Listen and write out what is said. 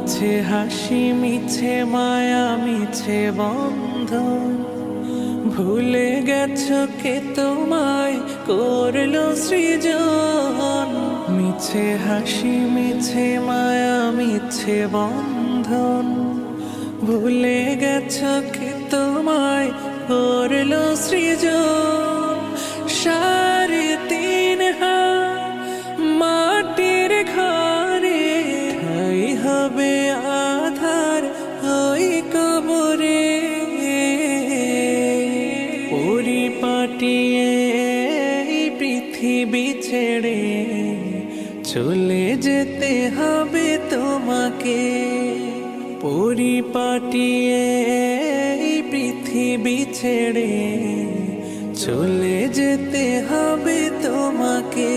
মিছে হাসি, মিছে মায়া, মিছে বন্ধ ভুলে গেছ কে তোমায়? করল সৃজন। মিছে হাসি, মিছে মায়া, মিছে বন্ধন। ভুলে গেছ কে তোমায়? করল সৃজন। সাড়ে তিন হাত মাটির ঘরে। কবরে পরিপাটিয়ে এই পৃথিবী ছেড়ে চলে যেতে হবে তোমাকে। পরিপাটিয়ে এই পৃথিবী ছেড়ে চলে যেতে হবে তোমাকে।